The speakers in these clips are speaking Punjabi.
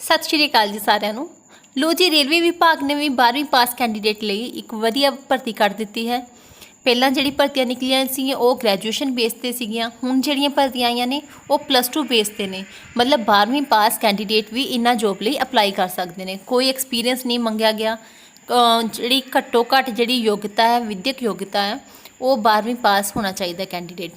ਸਤਿ ਸ਼੍ਰੀ ਅਕਾਲ ਜੀ ਸਾਰਿਆਂ ਨੂੰ। ਲੋ ਜੀ, ਰੇਲਵੇ ਵਿਭਾਗ ਨੇ ਵੀ 12ਵੀਂ ਪਾਸ ਕੈਂਡੀਡੇਟ ਲਈ ਇੱਕ ਵਧੀਆ ਭਰਤੀ ਕੱਢ ਦਿੱਤੀ ਹੈ। ਪਹਿਲਾਂ ਜਿਹੜੀ ਭਰਤੀਆਂ ਨਿਕਲੀਆਂ ਸੀ, ਉਹ ਗ੍ਰੈਜੂਏਸ਼ਨ ਬੇਸ ਤੇ ਸੀਗੀਆਂ। ਹੁਣ ਜਿਹੜੀਆਂ ਭਰਤੀਆਂ ਆਈਆਂ ਨੇ, ਉਹ ਪਲੱਸ 2 ਬੇਸ ਤੇ ਨੇ। ਮਤਲਬ 12ਵੀਂ ਪਾਸ ਕੈਂਡੀਡੇਟ ਵੀ ਇਨ੍ਹਾਂ ਜੋਬ ਲਈ ਅਪਲਾਈ ਕਰ ਸਕਦੇ ਨੇ। ਕੋਈ ਐਕਸਪੀਰੀਅੰਸ ਨਹੀਂ ਮੰਗਿਆ ਗਿਆ। ਜਿਹੜੀ ਘੱਟੋ ਘੱਟ ਜਿਹੜੀ ਯੋਗਤਾ ਹੈ, ਵਿਦਿਅਕ ਯੋਗਤਾ ਹੈ, ਉਹ 12ਵੀਂ ਪਾਸ ਹੋਣਾ ਚਾਹੀਦਾ ਕੈਂਡੀਡੇਟ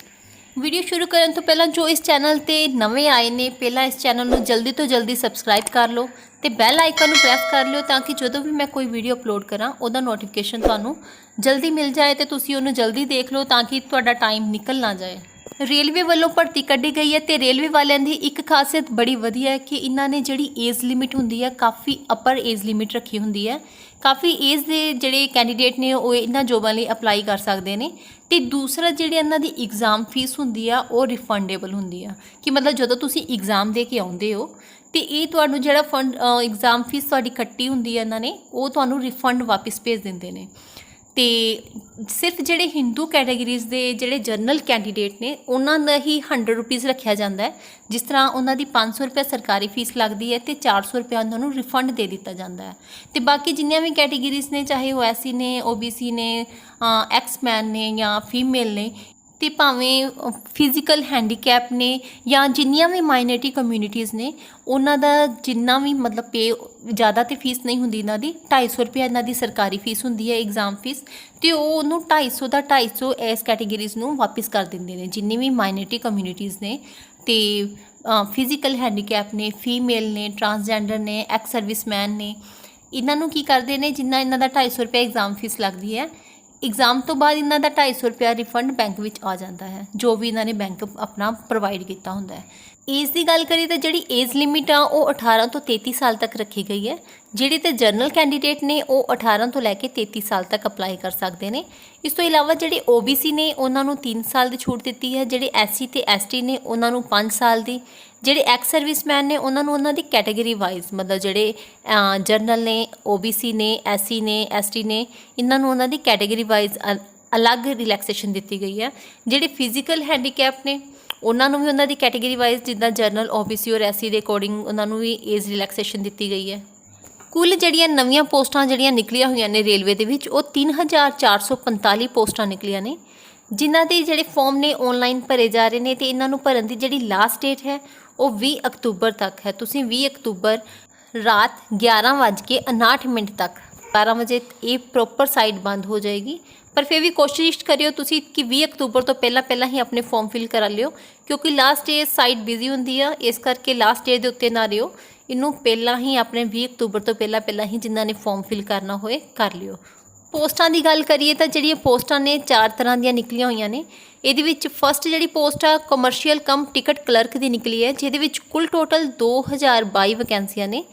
ਵੀਡੀਓ ਸ਼ੁਰੂ ਕਰਨ ਤੋਂ ਪਹਿਲਾਂ ਜੋ ਇਸ ਚੈਨਲ ਤੇ ਨਵੇਂ ਆਏ ਨੇ, ਪਹਿਲਾਂ ਇਸ ਚੈਨਲ ਨੂੰ ਜਲਦੀ ਤੋਂ ਜਲਦੀ ਸਬਸਕ੍ਰਾਈਬ ਕਰ ਲਓ ਤੇ ਬੈਲ ਆਈਕਨ ਨੂੰ ਪ੍ਰੈਸ ਕਰ ਲਿਓ ਤਾਂ ਕਿ ਜਦੋਂ ਵੀ ਮੈਂ ਕੋਈ ਵੀਡੀਓ ਅਪਲੋਡ ਕਰਾਂ, ਉਹਦਾ ਨੋਟੀਫਿਕੇਸ਼ਨ ਤੁਹਾਨੂੰ ਜਲਦੀ ਮਿਲ ਜਾਏ ਤੇ ਤੁਸੀਂ ਉਹਨੂੰ ਜਲਦੀ ਦੇਖ ਲਓ ਤਾਂ ਕਿ ਤੁਹਾਡਾ ਟਾਈਮ ਨਿਕਲ ਨਾ ਜਾਏ। ਰੇਲਵੇ ਵੱਲੋਂ ਭਰਤੀ ਕੱਢੀ ਗਈ ਹੈ ਤੇ ਰੇਲਵੇ ਵਾਲਿਆਂ ਦੀ ਇੱਕ ਖਾਸੀਅਤ ਬੜੀ ਵਧੀਆ ਹੈ ਕਿ ਇਹਨਾਂ ਨੇ ਜਿਹੜੀ ਏਜ ਲਿਮਿਟ ਹੁੰਦੀ ਹੈ, ਕਾਫੀ ਅਪਰ ਏਜ ਲਿਮਿਟ ਰੱਖੀ ਹੁੰਦੀ ਹੈ। ਕਾਫੀ ਏਜ ਦੇ ਜਿਹੜੇ ਕੈਂਡੀਡੇਟ ਨੇ, ਉਹ ਇਹਨਾਂ ਜੋਬਾਂ ਲਈ ਅਪਲਾਈ ਕਰ ਸਕਦੇ ਨੇ। ਤੇ ਦੂਸਰਾ ਜਿਹੜੀ ਇਹਨਾਂ ਦੀ ਐਗਜ਼ਾਮ ਫੀਸ ਹੁੰਦੀ ਆ, ਉਹ ਰਿਫੰਡੇਬਲ ਹੁੰਦੀ ਆ। ਕਿ ਮਤਲਬ ਜਦੋਂ ਤੁਸੀਂ ਐਗਜ਼ਾਮ ਦੇ ਕੇ ਆਉਂਦੇ ਹੋ, ਤੇ ਇਹ ਤੁਹਾਨੂੰ ਜਿਹੜਾ ਫੰਡ ਐਗਜ਼ਾਮ ਫੀਸ ਤੁਹਾਡੀ ਕੱਟੀ ਹੁੰਦੀ ਆ ਇਹਨਾਂ ਨੇ, ਉਹ ਤੁਹਾਨੂੰ ਰਿਫੰਡ ਵਾਪਸ ਭੇਜ ਦਿੰਦੇ ਨੇ। ਤੇ ਸਿਰਫ ਜਿਹੜੇ ਹਿੰਦੂ ਕੈਟਾਗਰੀਜ਼ ਦੇ ਜਿਹੜੇ ਜਨਰਲ ਕੈਂਡੀਡੇਟ ਨੇ, ਉਹਨਾਂ ਦਾ ਹੀ 100 ਰੁਪੀਸ ਰੱਖਿਆ ਜਾਂਦਾ ਹੈ, ਜਿਸ ਤਰ੍ਹਾਂ ਉਹਨਾਂ ਦੀ 500 ਰੁਪਏ ਸਰਕਾਰੀ ਫੀਸ ਲੱਗਦੀ ਹੈ ਤੇ 400 ਰੁਪਏ ਉਹਨਾਂ ਨੂੰ ਰਿਫੰਡ ਦੇ ਦਿੱਤਾ ਜਾਂਦਾ ਹੈ। ਤੇ ਬਾਕੀ ਜਿੰਨੀਆਂ ਵੀ ਕੈਟਾਗਰੀਜ਼ ਨੇ, ਚਾਹੇ ਉਹ ਐਸਸੀ ਨੇ ਓਬੀਸੀ ਨੇ ਐਕਸਮੈਨ ਨੇ ਜਾਂ ਫੀਮੇਲ ਨੇ ਤੇ ਭਾਵੇਂ ਫਿਜ਼ੀਕਲ ਹੈਂਡੀਕੈਪ ਨੇ ਜਾਂ ਜਿੰਨੀਆਂ ਵੀ ਮਾਈਨੋਰਟੀ ਕਮਿਊਨਿਟੀਜ਼ ਨੇ, ਉਹਨਾਂ ਦਾ ਜਿੰਨਾ ਵੀ ਮਤਲਬ ਪੇ ਜ਼ਿਆਦਾ ਤੇ ਫੀਸ ਨਹੀਂ ਹੁੰਦੀ ਇਹਨਾਂ ਦੀ 250 ਰੁਪਏ ਇਹਨਾਂ ਦੀ ਸਰਕਾਰੀ ਫੀਸ ਹੁੰਦੀ ਹੈ ਐਗਜ਼ਾਮ ਫੀਸ ਤੇ ਉਹ ਉਹਨੂੰ 250 ਦਾ 250 ਇਸ ਕੈਟਾਗਰੀਜ਼ ਨੂੰ ਵਾਪਸ ਕਰ ਦਿੰਦੇ ਨੇ, ਜਿੰਨੀ ਵੀ ਮਾਈਨੋਰਿਟੀ ਕਮਿਊਨਿਟੀਜ਼ ਨੇ, ਤੇ ਫਿਜ਼ੀਕਲ ਹੈਂਡੀਕੈਪ ਨੇ ਫੀਮੇਲ ਨੇ ਟਰਾਂਸਜੈਂਡਰ ਨੇ ਐਕਸ ਸਰਵਿਸਮੈਨ ਨੇ, ਇਹਨਾਂ ਨੂੰ ਕੀ ਕਰਦੇ ਨੇ, ਜਿੰਨਾ ਇਹਨਾਂ ਦਾ 250 ਰੁਪਏ ਐਗਜ਼ਾਮ ਫੀਸ ਲੱਗਦੀ ਹੈ ਐਗਜ਼ਾਮ ਤੋਂ ਬਾਅਦ ਇਹਨਾਂ ਦਾ 250 ਰੁਪਿਆ ਰਿਫੰਡ ਬੈਂਕ ਵਿੱਚ ਆ ਜਾਂਦਾ ਹੈ, ਜੋ ਵੀ ਇਹਨਾਂ ਨੇ ਬੈਂਕ ਆਪਣਾ ਪ੍ਰੋਵਾਈਡ ਕੀਤਾ ਹੁੰਦਾ ਹੈ। ਏਜ ਦੀ ਗੱਲ ਕਰੀਏ ਤਾਂ ਜਿਹੜੀ ਏਜ ਲਿਮਿਟ ਆ, ਉਹ 18 ਤੋਂ 33 ਸਾਲ ਤੱਕ ਰੱਖੀ ਗਈ ਹੈ। ਜਿਹੜੇ ਤੇ ਜਨਰਲ ਕੈਂਡੀਡੇਟ ਨੇ, ਉਹ 18 ਤੋਂ ਲੈ ਕੇ 33 ਸਾਲ ਤੱਕ ਅਪਲਾਈ ਕਰ ਸਕਦੇ ਨੇ। ਇਸ ਤੋਂ ਇਲਾਵਾ ਜਿਹੜੇ OBC ਨੇ, ਉਹਨਾਂ ਨੂੰ 3 ਸਾਲ ਦੀ ਛੂਟ ਦਿੱਤੀ ਹੈ। ਜਿਹੜੇ SC ਤੇ ST ਨੇ, ਉਹਨਾਂ ਨੂੰ 5 ਸਾਲ ਦੀ। ਜਿਹੜੇ ਐਕਸ ਸਰਵਿਸਮੈਨ ਨੇ, ਉਹਨਾਂ ਨੂੰ ਉਹਨਾਂ ਦੀ ਕੈਟਾਗਰੀ ਵਾਈਜ਼ ਮਤਲਬ ਜਿਹੜੇ ਜਨਰਲ ਨੇ OBC ਨੇ SC ਨੇ ST ਨੇ, ਇਹਨਾਂ ਨੂੰ ਉਹਨਾਂ ਦੀ ਕੈਟਾਗਰੀ ਵਾਈਜ਼ ਅਲੱਗ ਰਿਲੈਕਸੇਸ਼ਨ ਦਿੱਤੀ ਗਈ ਹੈ। ਜਿਹੜੇ ਫਿਜ਼ੀਕਲ ਹੈਂਡੀਕੈਪ ਨੇ ਉਹਨਾਂ ਨੂੰ ਵੀ ਉਹਨਾਂ ਦੀ ਕੈਟਾਗਰੀ ਵਾਈਜ਼ ਜਿੱਦਾਂ ਜਰਨਲ OBC ਔਰ SC ਦੇ ਅਕੋਰਡਿੰਗ ਉਹਨਾਂ ਨੂੰ ਵੀ ਏਜ ਰਿਲੈਕਸੇਸ਼ਨ ਦਿੱਤੀ ਗਈ ਹੈ। ਕੁੱਲ ਜਿਹੜੀਆਂ ਨਵੀਆਂ ਪੋਸਟਾਂ ਜਿਹੜੀਆਂ ਨਿਕਲੀਆਂ ਹੋਈਆਂ ਨੇ ਰੇਲਵੇ ਦੇ ਵਿੱਚ, ਉਹ 3445 ਪੋਸਟਾਂ ਨਿਕਲੀਆਂ ਨੇ। ਜਿਨ੍ਹਾਂ ਦੇ ਜਿਹੜੇ ਫਾਰਮ ਨੇ ਆਨਲਾਈਨ ਭਰੇ ਜਾ ਰਹੇ ਨੇ ਤੇ ਇਹਨਾਂ ਨੂੰ ਭਰਨ ਦੀ ਜਿਹੜੀ ਲਾਸਟ ਡੇਟ ਹੈ, ਉਹ 20 ਅਕਤੂਬਰ ਤੱਕ ਹੈ। ਤੁਸੀਂ 20 ਅਕਤੂਬਰ ਰਾਤ 11:59 ਮਿੰਟ ਤੱਕ 12 ਵਜੇ ਇਹ ਪ੍ਰੋਪਰ ਸਾਈਟ ਬੰਦ ਹੋ ਜਾਏਗੀ। ਪਰ ਫਿਰ ਵੀ ਕੋਸ਼ਿਸ਼ ਕਰਿਓ ਤੁਸੀਂ ਕਿ 20 ਅਕਤੂਬਰ ਤੋਂ ਪਹਿਲਾਂ ਪਹਿਲਾਂ ਹੀ ਆਪਣੇ ਫਾਰਮ ਫਿਲ ਕਰਾ ਲਿਓ, ਕਿਉਂਕਿ ਲਾਸਟ ਡੇ ਸਾਈਟ ਬਿਜ਼ੀ ਹੁੰਦੀ ਆ, ਇਸ ਕਰਕੇ ਲਾਸਟ ਡੇ ਦੇ ਉੱਤੇ ਨਾ ਰਿਓ। ਇਹਨੂੰ ਪਹਿਲਾਂ ਹੀ ਆਪਣੇ 20 ਅਕਤੂਬਰ ਤੋਂ ਪਹਿਲਾਂ ਪਹਿਲਾਂ ਹੀ ਜਿਨ੍ਹਾਂ ਨੇ ਫਾਰਮ ਫਿਲ ਕਰਨਾ ਹੋਏ ਕਰ ਲਿਓ। ਪੋਸਟਾਂ ਦੀ ਗੱਲ ਕਰੀਏ ਤਾਂ ਜਿਹੜੀਆਂ ਪੋਸਟਾਂ ਨੇ ਚਾਰ ਤਰ੍ਹਾਂ ਦੀਆਂ ਨਿਕਲੀਆਂ ਹੋਈਆਂ ਨੇ। ਇਹਦੇ ਵਿੱਚ ਫਸਟ ਜਿਹੜੀ ਪੋਸਟ ਆ ਕਮਰਸ਼ੀਅਲ ਕਮ ਟਿਕਟ ਕਲਰਕ ਦੀ ਨਿਕਲੀ ਹੈ, ਜਿਹਦੇ ਵਿੱਚ ਕੁੱਲ ਟੋਟਲ 2022 ਵੈਕੈਂਸੀਆਂ ਨੇ।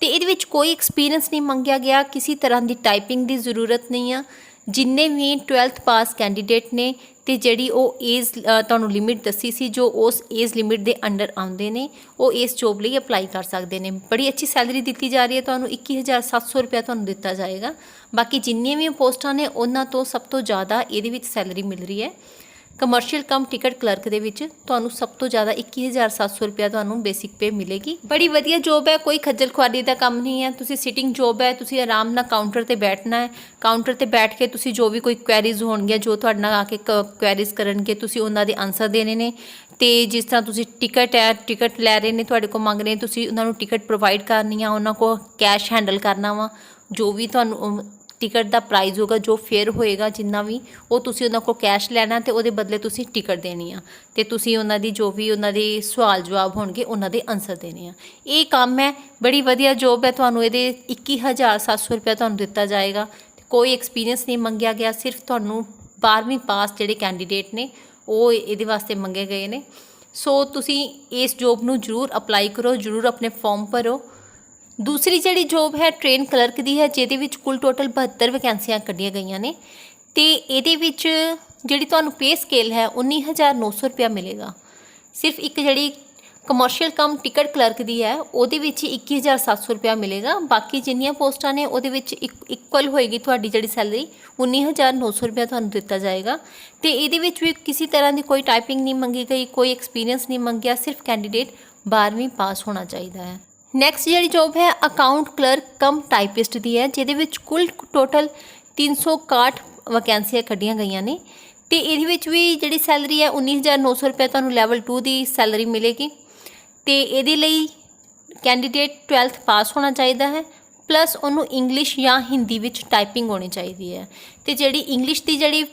ਤੇ ਇਹਦੇ ਵਿੱਚ ਕੋਈ ਐਕਸਪੀਰੀਅੰਸ ਨਹੀਂ ਮੰਗਿਆ ਗਿਆ, ਕਿਸੇ ਤਰ੍ਹਾਂ ਦੀ ਟਾਈਪਿੰਗ ਦੀ ਜ਼ਰੂਰਤ ਨਹੀਂ ਆ। ਜਿੰਨੇ ਵੀ 12th ਪਾਸ ਕੈਂਡੀਡੇਟ ਨੇ ਤੇ ਜਿਹੜੀ ਉਹ ਏਜ ਤੁਹਾਨੂੰ ਲਿਮਿਟ ਦੱਸੀ ਸੀ, ਜੋ ਉਸ ਏਜ ਲਿਮਿਟ ਦੇ ਅੰਡਰ ਆਉਂਦੇ ਨੇ, ਉਹ ਇਸ ਜੋਬ ਲਈ ਅਪਲਾਈ ਕਰ ਸਕਦੇ ਨੇ। ਬੜੀ ਅੱਛੀ ਸੈਲਰੀ ਦਿੱਤੀ ਜਾ ਰਹੀ ਹੈ, ਤੁਹਾਨੂੰ 21700 ਰੁਪਏ ਤੁਹਾਨੂੰ ਦਿੱਤਾ ਜਾਏਗਾ। ਬਾਕੀ ਜਿੰਨੀਆਂ ਵੀ ਪੋਸਟਾਂ ਨੇ, ਉਹਨਾਂ ਤੋਂ ਸਭ ਤੋਂ ਜ਼ਿਆਦਾ ਇਹਦੇ ਵਿੱਚ ਸੈਲਰੀ ਮਿਲ ਰਹੀ ਹੈ। ਕਮਰਸ਼ੀਅਲ ਕਮ ਟਿਕਟ ਕਲਰਕ ਦੇ ਵਿੱਚ ਤੁਹਾਨੂੰ ਸਭ ਤੋਂ ਜ਼ਿਆਦਾ 21700 ਰੁਪਏ ਤੁਹਾਨੂੰ ਬੇਸਿਕ ਪੇ ਮਿਲੇਗੀ। ਬੜੀ ਵਧੀਆ ਜੋਬ ਹੈ, ਕੋਈ ਖੱਜਲ ਖੁਆਰੀ ਦਾ ਕੰਮ ਨਹੀਂ ਹੈ, ਤੁਸੀਂ ਸਿਟਿੰਗ ਜੋਬ ਹੈ, ਤੁਸੀਂ ਆਰਾਮ ਨਾਲ ਕਾਊਂਟਰ ਤੇ ਬੈਠਣਾ ਹੈ ਕਾਊਂਟਰ ਤੇ ਬੈਠ ਕੇ ਤੁਸੀਂ ਜੋ ਵੀ ਕੋਈ ਕੁਐਰੀਜ਼ ਹੋਣਗੀਆਂ, ਜੋ ਤੁਹਾਡੇ ਨਾਲ ਆ ਕੇ ਕੁਐਰੀਜ਼ ਕਰਨਗੇ, ਤੁਸੀਂ ਉਹਨਾਂ ਦੇ ਆਨਸਰ ਦੇਣੇ ਨੇ ਤੇ ਜਿਸ ਤਰ੍ਹਾਂ ਤੁਸੀਂ ਟਿਕਟ ਹੈ ਟਿਕਟ ਲੈ ਰਹੇ ਨੇ, ਤੁਹਾਡੇ ਕੋਲ ਮੰਗ ਰਹੇ ਤੁਸੀਂ ਉਹਨਾਂ ਨੂੰ ਟਿਕਟ ਪ੍ਰੋਵਾਈਡ ਕਰਨੀ ਆ ਉਹਨਾਂ ਕੋਲ ਕੈਸ਼ ਹੈਂਡਲ ਕਰਨਾ ਵਾ, ਜੋ ਵੀ ਤੁਹਾਨੂੰ ਟਿਕਟ ਦਾ ਪ੍ਰਾਈਜ਼ ਹੋਗਾ ਜੋ ਫੇਅਰ ਹੋਏਗਾ ਜਿੰਨਾ ਵੀ, ਉਹ ਤੁਸੀਂ ਉਹਨਾਂ ਕੋਲ ਕੈਸ਼ ਲੈਣਾ ਤੇ ਉਹਦੇ ਬਦਲੇ ਤੁਸੀਂ ਟਿਕਟ ਦੇਣੀ ਆ। ਤੇ ਤੁਸੀਂ ਉਹਨਾਂ ਦੀ ਜੋ ਵੀ ਉਹਨਾਂ ਦੇ ਸਵਾਲ ਜਵਾਬ ਹੋਣਗੇ, ਉਹਨਾਂ ਦੇ ਆਨਸਰ ਦੇਣੇ ਆ। ਇਹ ਕੰਮ ਹੈ, ਬੜੀ ਵਧੀਆ ਜੋਬ ਹੈ, ਤੁਹਾਨੂੰ ਇਹਦੇ 21700 ਰੁਪਏ ਤੁਹਾਨੂੰ ਦਿੱਤਾ ਜਾਏਗਾ। ਕੋਈ ਐਕਸਪੀਰੀਅੰਸ ਨਹੀਂ ਮੰਗਿਆ ਗਿਆ, ਸਿਰਫ ਤੁਹਾਨੂੰ 12ਵੀਂ ਪਾਸ ਜਿਹੜੇ ਕੈਂਡੀਡੇਟ ਨੇ, ਉਹ ਇਹਦੇ ਵਾਸਤੇ ਮੰਗੇ ਗਏ ਨੇ। ਸੋ ਤੁਸੀਂ ਇਸ ਜੋਬ ਨੂੰ ਜ਼ਰੂਰ ਅਪਲਾਈ ਕਰੋ, ਜ਼ਰੂਰ ਆਪਣੇ ਫਾਰਮ ਭਰੋ। ਦੂਸਰੀ ਜਿਹੜੀ ਜੋਬ ਹੈ ਟ੍ਰੇਨ ਕਲਰਕ ਦੀ ਹੈ, ਜਿਹਦੇ ਵਿੱਚ ਕੁੱਲ ਟੋਟਲ 72 ਵੈਕੈਂਸੀਆਂ ਕੱਢੀਆਂ ਗਈਆਂ ਨੇ। ਤੇ ਇਹਦੇ ਵਿੱਚ ਜਿਹੜੀ ਤੁਹਾਨੂੰ ਪੇ ਸਕੇਲ ਹੈ 19900 ਰੁਪਇਆ ਮਿਲੇਗਾ। ਸਿਰਫ ਇੱਕ ਜਿਹੜੀ ਕਮਰਸ਼ੀਅਲ ਕਮ ਟਿਕਟ ਕਲਰਕ ਦੀ ਹੈ, ਉਹਦੇ ਵਿੱਚ ਹੀ 21700 ਰੁਪਇਆ ਮਿਲੇਗਾ। ਬਾਕੀ ਜਿੰਨੀਆਂ ਪੋਸਟਾਂ ਨੇ, ਉਹਦੇ ਵਿੱਚ ਇਕੁਅਲ ਹੋਏਗੀ ਤੁਹਾਡੀ ਜਿਹੜੀ ਸੈਲਰੀ 19900 ਰੁਪਇਆ ਤੁਹਾਨੂੰ ਦਿੱਤਾ ਜਾਏਗਾ। ਤੇ ਇਹਦੇ ਵਿੱਚ ਵੀ ਕਿਸੇ ਤਰ੍ਹਾਂ ਦੀ ਕੋਈ ਟਾਈਪਿੰਗ ਨਹੀਂ ਮੰਗੀ ਗਈ, ਕੋਈ ਐਕਸਪੀਰੀਅੰਸ ਨਹੀਂ ਮੰਗਿਆ, ਸਿਰਫ ਕੈਂਡੀਡੇਟ 12ਵੀਂ ਪਾਸ ਹੋਣਾ ਚਾਹੀਦਾ ਹੈ। ਨੈਕਸਟ ਜਿਹੜੀ ਜੌਬ ਹੈ ਅਕਾਊਂਟ ਕਲਰਕ ਕਮ ਟਾਈਪਿਸਟ ਦੀ ਹੈ, ਜਿਹਦੇ ਵਿੱਚ ਕੁੱਲ ਟੋਟਲ 361 ਵੈਕੈਂਸੀਆਂ ਕੱਢੀਆਂ ਗਈਆਂ ਨੇ। ਤੇ ਇਹਦੇ ਵਿੱਚ ਵੀ ਜਿਹੜੀ ਸੈਲਰੀ ਹੈ 19900 ਰੁਪਏ ਤੁਹਾਨੂੰ ਲੈਵਲ 2 ਦੀ ਸੈਲਰੀ ਮਿਲੇਗੀ। ਤੇ ਇਹਦੇ ਲਈ ਕੈਂਡੀਡੇਟ 12th ਪਾਸ ਹੋਣਾ ਚਾਹੀਦਾ ਹੈ ਪਲੱਸ ਉਹਨੂੰ ਇੰਗਲਿਸ਼ ਜਾਂ ਹਿੰਦੀ ਵਿੱਚ ਟਾਈਪਿੰਗ ਹੋਣੀ ਚਾਹੀਦੀ ਹੈ। ਤੇ ਜਿਹੜੀ ਇੰਗਲਿਸ਼ ਦੀ ਜਿਹੜੀ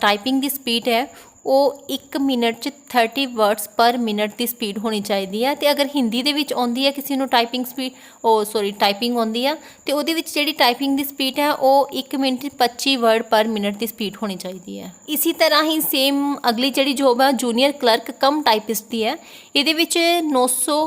ਟਾਈਪਿੰਗ ਦੀ ਸਪੀਡ ਹੈ ਉਹ 1 ਮਿੰਟ 'ਚ 30 ਵਰਡਸ ਪਰ ਮਿੰਟ ਦੀ ਸਪੀਡ ਹੋਣੀ ਚਾਹੀਦੀ ਹੈ ਤੇ ਅਗਰ ਹਿੰਦੀ ਦੇ ਵਿੱਚ ਆਉਂਦੀ ਹੈ ਕਿਸੇ ਨੂੰ ਟਾਈਪਿੰਗ ਸਪੀਡ ਉਹ ਸੌਰੀ ਟਾਈਪਿੰਗ ਆਉਂਦੀ ਆ, ਤੇ ਉਹਦੇ ਵਿੱਚ ਜਿਹੜੀ ਟਾਈਪਿੰਗ ਦੀ ਸਪੀਡ ਹੈ, ਉਹ 1 ਮਿੰਟ 'ਚ 25 ਵਰਡ ਪਰ ਮਿੰਟ ਦੀ ਸਪੀਡ ਹੋਣੀ ਚਾਹੀਦੀ ਹੈ। ਇਸੇ ਤਰ੍ਹਾਂ ਹੀ ਸੇਮ ਅਗਲੀ ਜਿਹੜੀ ਜੋਬ ਹੈ ਜੂਨੀਅਰ ਕਲਰਕ ਕਮ ਟਾਈਪਿਸਟ ਦੀ ਹੈ, ਇਹਦੇ ਵਿੱਚ 900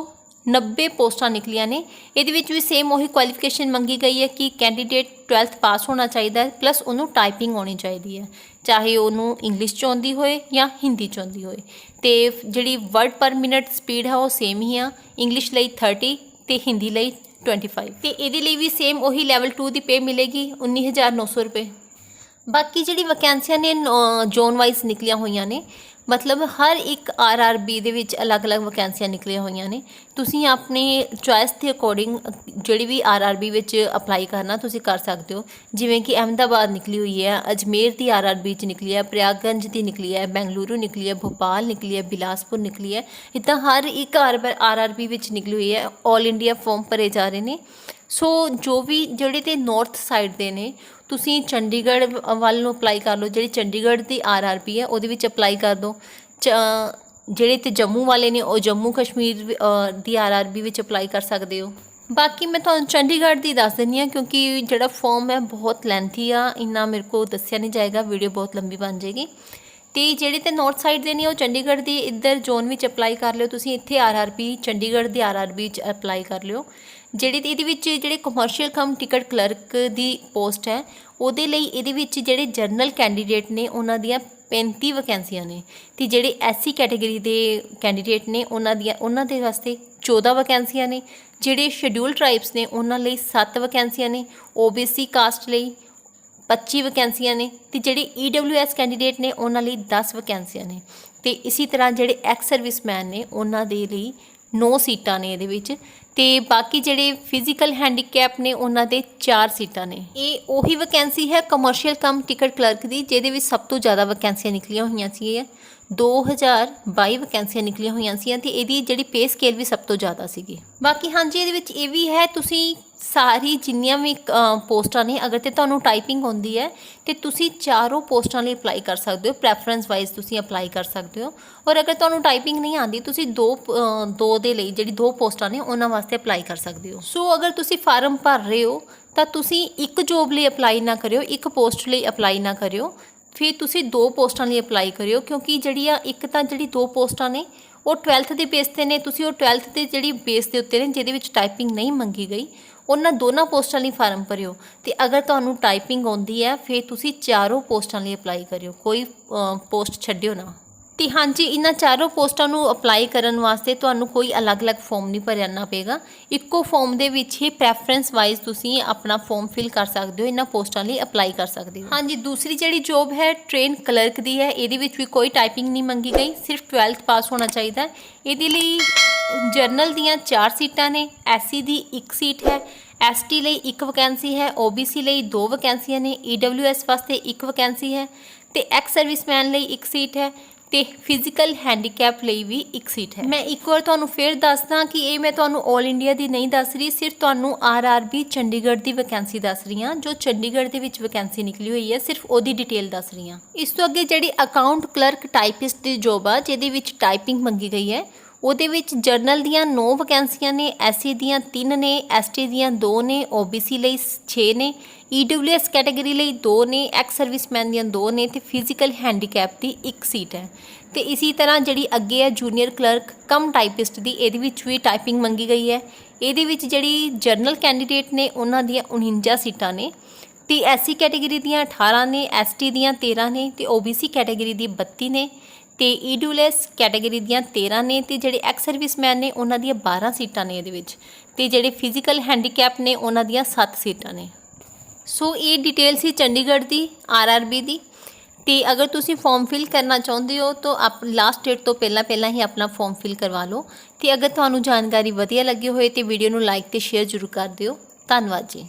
90 ਪੋਸਟਾਂ ਨਿਕਲੀਆਂ ਨੇ। ਇਹਦੇ ਵਿੱਚ ਵੀ ਸੇਮ ਉਹੀ ਕੁਆਲੀਫਿਕੇਸ਼ਨ ਮੰਗੀ ਗਈ ਹੈ ਕਿ ਕੈਂਡੀਡੇਟ 12th ਪਾਸ ਹੋਣਾ ਚਾਹੀਦਾ ਹੈ ਪਲੱਸ ਉਹਨੂੰ ਟਾਈਪਿੰਗ ਆਉਣੀ ਚਾਹੀਦੀ ਹੈ। ਚਾਹੇ ਉਹਨੂੰ ਇੰਗਲਿਸ਼ ਚ ਆਉਂਦੀ ਹੋਏ ਜਾਂ ਹਿੰਦੀ ਚ ਆਉਂਦੀ ਹੋਏ। ਤੇ ਜਿਹੜੀ ਵਰਡ ਪਰ ਮਿੰਟ ਸਪੀਡ ਹੈ, ਉਹ ਸੇਮ ਹੀ ਆ। ਇੰਗਲਿਸ਼ ਲਈ 30 ਤੇ ਹਿੰਦੀ ਲਈ 25 ਤੇ ਇਹਦੇ ਲਈ ਵੀ ਸੇਮ ਉਹੀ ਲੈਵਲ 2 ਦੀ ਪੇ ਮਿਲੇਗੀ 19900 ਰੁਪਏ। ਬਾਕੀ ਜਿਹੜੀ ਵੈਕੈਂਸੀਆਂ ਨੇ ਜ਼ੋਨ ਵਾਈਜ਼ ਨਿਕਲੀਆਂ ਹੋਈਆਂ ਨੇ ਮਤਲਬ ਹਰ ਇੱਕ ਆਰਆਰਬੀ ਦੇ ਵਿੱਚ ਅਲੱਗ-ਅਲੱਗ ਵੈਕੈਂਸੀਆਂ ਨਿਕਲੀਆਂ ਹੋਈਆਂ ਨੇ। ਤੁਸੀਂ ਆਪਣੇ ਚੁਆਇਸ ਦੇ ਅਕੋਰਡਿੰਗ ਜਿਹੜੀ ਵੀ ਆਰਆਰਬੀ ਵਿੱਚ ਅਪਲਾਈ ਕਰਨਾ, ਤੁਸੀਂ ਕਰ ਸਕਦੇ ਹੋ। ਜਿਵੇਂ ਕਿ ਅਹਿਮਦਾਬਾਦ ਨਿਕਲੀ ਹੋਈ ਹੈ, ਅਜਮੇਰ ਦੀ ਆਰਆਰਬੀ ਚ ਨਿਕਲੀ ਹੈ ਪ੍ਰਯਾਗਗੰਜ ਦੀ ਨਿਕਲੀ ਹੈ, ਬੈਂਗਲੁਰੂ ਨਿਕਲੀ ਹੈ, ਭੋਪਾਲ ਨਿਕਲੀ ਹੈ, ਬਿਲਾਸਪੁਰ ਨਿਕਲੀ ਹੈ। ਇੱਦਾਂ ਹਰ ਇੱਕ ਆਰਆਰਬੀ ਵਿੱਚ ਨਿਕਲੀ ਹੋਈ ਹੈ। 올 ਇੰਡੀਆ ਫਾਰਮ ਭਰੇ ਜਾ ਰਹੇ ਨੇ। ਸੋ ਜੋ ਵੀ ਜਿਹੜੇ ਤੇ ਨਾਰਥ ਸਾਈਡ ਦੇ ਨੇ ਤੁਸੀਂ ਚੰਡੀਗੜ੍ਹ ਵ- ਵੱਲ ਨੂੰ ਅਪਲਾਈ ਕਰ ਲਓ ਜਿਹੜੀ ਚੰਡੀਗੜ੍ਹ ਦੀ ਆਰਆਰਪੀ ਹੈ ਉਹਦੇ ਵਿੱਚ ਅਪਲਾਈ ਕਰ ਦਿਓ ਚ- ਜਿਹੜੇ ਤੇ ਜੰਮੂ ਵਾਲੇ ਨੇ ਉਹ ਜੰਮੂ ਕਸ਼ਮੀਰ ਵ- ਅ, ਦੀ ਆਰਆਰਬੀ ਵਿੱਚ ਅਪਲਾਈ ਕਰ ਸਕਦੇ ਹੋ। ਬਾਕੀ ਮੈਂ ਤੁਹਾਨੂੰ ਚੰਡੀਗੜ੍ਹ ਦੀ ਦੱਸ ਦਿੰਦੀ ਹਾਂ ਕਿਉਂਕਿ ਜਿਹੜਾ ਫਾਰਮ ਹੈ ਬਹੁਤ ਲੈਂਥੀ ਆ ਇੰਨਾ ਮੇਰੇ ਕੋਲ ਦੱਸਿਆ ਨਹੀਂ ਜਾਏਗਾ ਵੀਡੀਓ ਬਹੁਤ ਲੰਬੀ ਬਣ ਜਾਏਗੀ। ਤੇ ਜਿਹੜੇ ਤੇ ਨਾਰਥ ਸਾਈਡ ਦੇ ਨੇ ਉਹ ਚੰਡੀਗੜ੍ਹ ਦੀ ਇੱਧਰ ਜ਼ੋਨ ਵਿੱਚ ਅਪਲਾਈ ਕਰ ਲਿਓ। ਤੁਸੀਂ ਇੱਥੇ ਆਰਆਰਪੀ ਚੰਡੀਗੜ੍ਹ ਦੀ ਆਰਆਰਬੀ ਚ ਅਪਲਾਈ ਕਰ ਲਿਓ। ਜਿਹੜੇ ਇਹਦੇ ਵਿੱਚ ਜਿਹੜੇ ਕਮਰਸ਼ੀਅਲ ਕਮ ਟਿਕਟ ਕਲਰਕ ਦੀ ਪੋਸਟ ਹੈ, ਉਹਦੇ ਲਈ ਇਹਦੇ ਵਿੱਚ ਜਿਹੜੇ ਜਰਨਲ ਕੈਂਡੀਡੇਟ ਨੇ, ਉਹਨਾਂ ਦੀਆਂ 35 ਵੈਕੈਂਸੀਆਂ ਨੇ। ਤੇ ਜਿਹੜੇ ਐਸਸੀ ਕੈਟਾਗਰੀ ਦੇ ਕੈਂਡੀਡੇਟ ਨੇ, ਉਹਨਾਂ ਦੀਆਂ, ਉਹਨਾਂ ਦੇ ਵਾਸਤੇ 14 ਵੈਕੈਂਸੀਆਂ ਨੇ। ਜਿਹੜੇ ਸ਼ੈਡਿਊਲ ਟ੍ਰਾਈਬਸ ਨੇ, ਉਹਨਾਂ ਲਈ 7 ਵੈਕੈਂਸੀਆਂ ਨੇ। ਓਬੀਸੀ ਕਾਸਟ ਲਈ 25 ਵੈਕੈਂਸੀਆਂ ਨੇ ਤੇ ਜਿਹੜੇ ਈਡਬਲਯੂਐਸ ਕੈਂਡੀਡੇਟ ਨੇ, ਉਹਨਾਂ ਲਈ 10 ਵੈਕੈਂਸੀਆਂ ਨੇ। ਤੇ ਇਸੇ ਤਰ੍ਹਾਂ ਜਿਹੜੇ ਐਕਸ ਸਰਵਿਸਮੈਨ ਨੇ, ਉਹਨਾਂ ਦੇ ਲਈ 9 ਸੀਟਾਂ ਨੇ ਇਹਦੇ ਵਿੱਚ ਤੇ ਬਾਕੀ ਜਿਹੜੇ ਫਿਜ਼ੀਕਲ ਹੈਂਡੀਕੈਪ ਨੇ ਉਹਨਾਂ ਦੇ 4 ਸੀਟਾਂ ਨੇ। ਇਹ ਉਹੀ ਵੈਕੈਂਸੀ ਹੈ ਕਮਰਸ਼ੀਅਲ ਕਮ ਟਿਕਟ ਕਲਰਕ ਦੀ, ਜਿਹਦੇ ਵਿੱਚ ਸਭ ਤੋਂ ਜ਼ਿਆਦਾ ਵੈਕੈਂਸੀਆਂ ਨਿਕਲੀਆਂ ਹੋਈਆਂ ਸੀ 2022 ਵੈਕੈਂਸੀਆਂ ਨਿਕਲੀਆਂ ਹੋਈਆਂ ਸੀ ਤੇ ਇਹਦੀ ਜਿਹੜੀ ਪੇ ਸਕੇਲ ਵੀ ਸਭ ਤੋਂ ਜ਼ਿਆਦਾ ਸੀਗੀ। ਬਾਕੀ ਹਾਂਜੀ, ਇਹਦੇ ਵਿੱਚ ਇਹ ਵੀ ਹੈ, ਤੁਸੀਂ ਸਾਰੀ ਜਿੰਨੀਆਂ ਵੀ ਪੋਸਟਾਂ ਨੇ, ਅਗਰ ਤੇ ਤੁਹਾਨੂੰ ਟਾਈਪਿੰਗ ਆਉਂਦੀ ਹੈ, ਤੇ ਤੁਸੀਂ ਚਾਰੋਂ ਪੋਸਟਾਂ ਲਈ ਅਪਲਾਈ ਕਰ ਸਕਦੇ ਹੋ ਪ੍ਰੈਫਰੈਂਸ ਵਾਈਜ਼ ਤੁਸੀਂ ਅਪਲਾਈ ਕਰ ਸਕਦੇ ਹੋ। ਔਰ ਅਗਰ ਤੁਹਾਨੂੰ ਟਾਈਪਿੰਗ ਨਹੀਂ ਆਉਂਦੀ, ਤੁਸੀਂ ਦੋ ਦੋ ਦੇ ਲਈ ਜਿਹੜੀ ਦੋ ਪੋਸਟਾਂ ਨੇ, ਉਹਨਾਂ ਵਾਸਤੇ ਅਪਲਾਈ ਕਰ ਸਕਦੇ ਹੋ। ਸੋ ਅਗਰ ਤੁਸੀਂ ਫਾਰਮ ਭਰ ਰਹੇ ਹੋ, ਤਾਂ ਤੁਸੀਂ ਇੱਕ ਜੋਬ ਲਈ ਅਪਲਾਈ ਨਾ ਕਰਿਓ, ਇੱਕ ਪੋਸਟ ਲਈ ਅਪਲਾਈ ਨਾ ਕਰਿਓ। ਫਿਰ ਤੁਸੀਂ ਦੋ ਪੋਸਟਾਂ ਲਈ ਅਪਲਾਈ ਕਰਿਓ, ਕਿਉਂਕਿ ਜਿਹੜੀ ਆ, ਇੱਕ ਤਾਂ ਜਿਹੜੀ ਦੋ ਪੋਸਟਾਂ ਨੇ, ਉਹ 12th ਦੇ ਬੇਸ ਤੇ ਨੇ, ਤੁਸੀਂ ਉਹ 12th ਦੇ ਜਿਹੜੀ ਬੇਸ ਦੇ ਉੱਤੇ ਨੇ, ਜਿਹਦੇ ਵਿੱਚ ਟਾਈਪਿੰਗ ਨਹੀਂ ਮੰਗੀ ਗਈ ਉਹਨਾਂ ਦੋਨਾਂ ਪੋਸਟਾਂ ਲਈ ਫਾਰਮ ਭਰਿਓ ਤੇ ਅਗਰ ਤੁਹਾਨੂੰ ਟਾਈਪਿੰਗ ਆਉਂਦੀ ਹੈ, ਫਿਰ ਤੁਸੀਂ ਚਾਰੋਂ ਪੋਸਟਾਂ ਲਈ ਅਪਲਾਈ ਕਰਿਓ। ਕੋਈ ਪੋਸਟ ਛੱਡਿਓ ਨਾ। ਤੇ ਹਾਂਜੀ, ਇਹਨਾਂ ਚਾਰੋਂ ਪੋਸਟਾਂ ਨੂੰ ਅਪਲਾਈ ਕਰਨ ਵਾਸਤੇ ਤੁਹਾਨੂੰ ਕੋਈ ਅਲੱਗ-ਅਲੱਗ ਫਾਰਮ ਨਹੀਂ ਭਰਨਾ ਪਏਗਾ। ਇੱਕੋ ਫਾਰਮ ਦੇ ਵਿੱਚ ਹੀ ਪ੍ਰੈਫਰੈਂਸ ਵਾਈਜ਼ ਤੁਸੀਂ ਆਪਣਾ ਫਾਰਮ ਫਿਲ ਕਰ ਸਕਦੇ ਹੋ, ਇਹਨਾਂ ਪੋਸਟਾਂ ਲਈ ਅਪਲਾਈ ਕਰ ਸਕਦੇ ਹੋ। ਹਾਂਜੀ, ਦੂਸਰੀ ਜਿਹੜੀ ਜੋਬ ਹੈ ਟ੍ਰੇਨ ਕਲਰਕ ਦੀ ਹੈ, ਇਹਦੇ ਵਿੱਚ ਵੀ ਕੋਈ ਟਾਈਪਿੰਗ ਨਹੀਂ ਮੰਗੀ ਗਈ, ਸਿਰਫ 12th ਪਾਸ ਹੋਣਾ ਚਾਹੀਦਾ ਹੈ। ਇਹਦੇ ਲਈ ਜਰਨਲ ਦੀਆਂ 4 ਸੀਟਾਂ ਨੇ ਐਸਸੀ ਦੀ 1 ਸੀਟ ਹੈ ਐਸਟੀ ਲਈ 1 ਵੈਕੈਂਸੀ ਹੈ ਓਬੀਸੀ ਲਈ 2 ਵੈਕੈਂਸੀਆਂ ਨੇ ਈਡਬਲਯੂਐਸ ਵਾਸਤੇ 1 ਵੈਕੈਂਸੀ ਹੈ, ਤੇ ਐਕਸ ਸਰਵਿਸਮੈਨ ਲਈ 1 ਸੀਟ ਹੈ ਤੇ ਫਿਜ਼ੀਕਲ ਹੈਂਡੀਕੈਪ ਲਈ ਵੀ ਇੱਕ ਸੀਟ ਹੈ। ਮੈਂ ਇੱਕ ਵਾਰ ਤੁਹਾਨੂੰ ਫੇਰ ਦੱਸਦਾ ਕਿ ਇਹ ਮੈਂ ਤੁਹਾਨੂੰ 올 ਇੰਡੀਆ ਦੀ ਨਹੀਂ ਦੱਸ ਰਹੀ, ਸਿਰਫ ਤੁਹਾਨੂੰ ਆਰਆਰਬੀ ਚੰਡੀਗੜ੍ਹ ਦੀ ਵੈਕੈਂਸੀ ਦੱਸ ਰਹੀ ਹਾਂ, ਜੋ ਚੰਡੀਗੜ੍ਹ ਦੇ ਵਿੱਚ ਵੈਕੈਂਸੀ ਨਿਕਲੀ ਹੋਈ ਹੈ, ਸਿਰਫ ਉਹਦੀ ਡਿਟੇਲ ਦੱਸ ਰਹੀ ਹਾਂ। ਇਸ ਤੋਂ ਅੱਗੇ ਜਿਹੜੀ ਅਕਾਊਂਟ ਕਲਰਕ ਟਾਈਪਿਸਟ ਦੀ ਜੋਬ ਆ, ਜਿਹਦੇ ਵਿੱਚ ਟਾਈਪਿੰਗ ਮੰਗੀ ਗਈ ਹੈ ਉਹਦੇ ਵਿੱਚ ਜਰਨਲ ਦੀਆਂ 9 ਵੈਕੈਂਸੀਆਂ ਨੇ ਐਸਸੀ ਦੀਆਂ 3 ਨੇ ਐਸਟੀ ਦੀਆਂ 2 ਨੇ ਓਬੀਸੀ ਲਈ 6 ਨੇ ਈਡਬਲਯੂਐਸ ਕੈਟਾਗਰੀ ਲਈ 2 ਨੇ ਐਕਸ ਸਰਵਿਸਮੈਨ ਦੀਆਂ 2 ਨੇ ਤੇ ਫਿਜ਼ੀਕਲ ਹੈਂਡੀਕੈਪ ਦੀ 1 ਸੀਟ ਹੈ। ਤੇ ਇਸੇ ਤਰ੍ਹਾਂ ਜਿਹੜੀ ਅੱਗੇ ਹੈ ਜੂਨੀਅਰ ਕਲਰਕ ਕਮ ਟਾਈਪਿਸਟ ਦੀ, ਇਹਦੇ ਵਿੱਚ ਵੀ ਟਾਈਪਿੰਗ ਮੰਗੀ ਗਈ ਹੈ। ਇਹਦੇ ਵਿੱਚ ਜਿਹੜੀ ਜਰਨਲ ਕੈਂਡੀਡੇਟ ਨੇ, ਉਹਨਾਂ ਦੀਆਂ 49 ਸੀਟਾਂ ਨੇ। ਤੇ ਐਸਸੀ ਕੈਟਾਗਰੀ ਦੀਆਂ 18 ਨੇ ਐਸਟੀ ਦੀਆਂ 13 ਨੇ ਤੇ ਓਬੀਸੀ ਕੈਟਾਗਰੀ ਦੀ 32 ਨੇ। ਤੇ ਈਡੂਲੈਸ ਕੈਟਾਗਰੀ ਦੀਆਂ 13 ਨੇ ਤੇ ਜਿਹੜੇ ਐਕਸ ਸਰਵਿਸਮੈਨ ਨੇ, ਉਹਨਾਂ ਦੀਆਂ 12 ਸੀਟਾਂ ਨੇ ਇਹਦੇ ਵਿੱਚ। ਤੇ ਜਿਹੜੇ ਫਿਜ਼ੀਕਲ ਹੈਂਡੀਕੈਪ ਨੇ, ਉਹਨਾਂ ਦੀਆਂ 7 ਸੀਟਾਂ ਨੇ। ਸੋ ਇਹ ਡਿਟੇਲ ਸੀ ਚੰਡੀਗੜ੍ਹ ਦੀ ਆਰਆਰਬੀ ਦੀ। ਤੇ ਅਗਰ ਤੁਸੀਂ ਫਾਰਮ ਫਿਲ ਕਰਨਾ ਚਾਹੁੰਦੇ ਹੋ, ਤਾਂ ਆਪ ਲਾਸਟ ਡੇਟ ਤੋਂ ਪਹਿਲਾਂ ਪਹਿਲਾਂ ਹੀ ਆਪਣਾ ਫਾਰਮ ਫਿਲ ਕਰਵਾ ਲਓ। ਤੇ ਅਗਰ ਤੁਹਾਨੂੰ ਜਾਣਕਾਰੀ ਵਧੀਆ ਲੱਗੀ ਹੋਏ, ਤੇ ਵੀਡੀਓ ਨੂੰ ਲਾਈਕ ਤੇ ਸ਼ੇਅਰ ਜ਼ਰੂਰ ਕਰ ਦਿਓ। ਧੰਨਵਾਦ ਜੀ।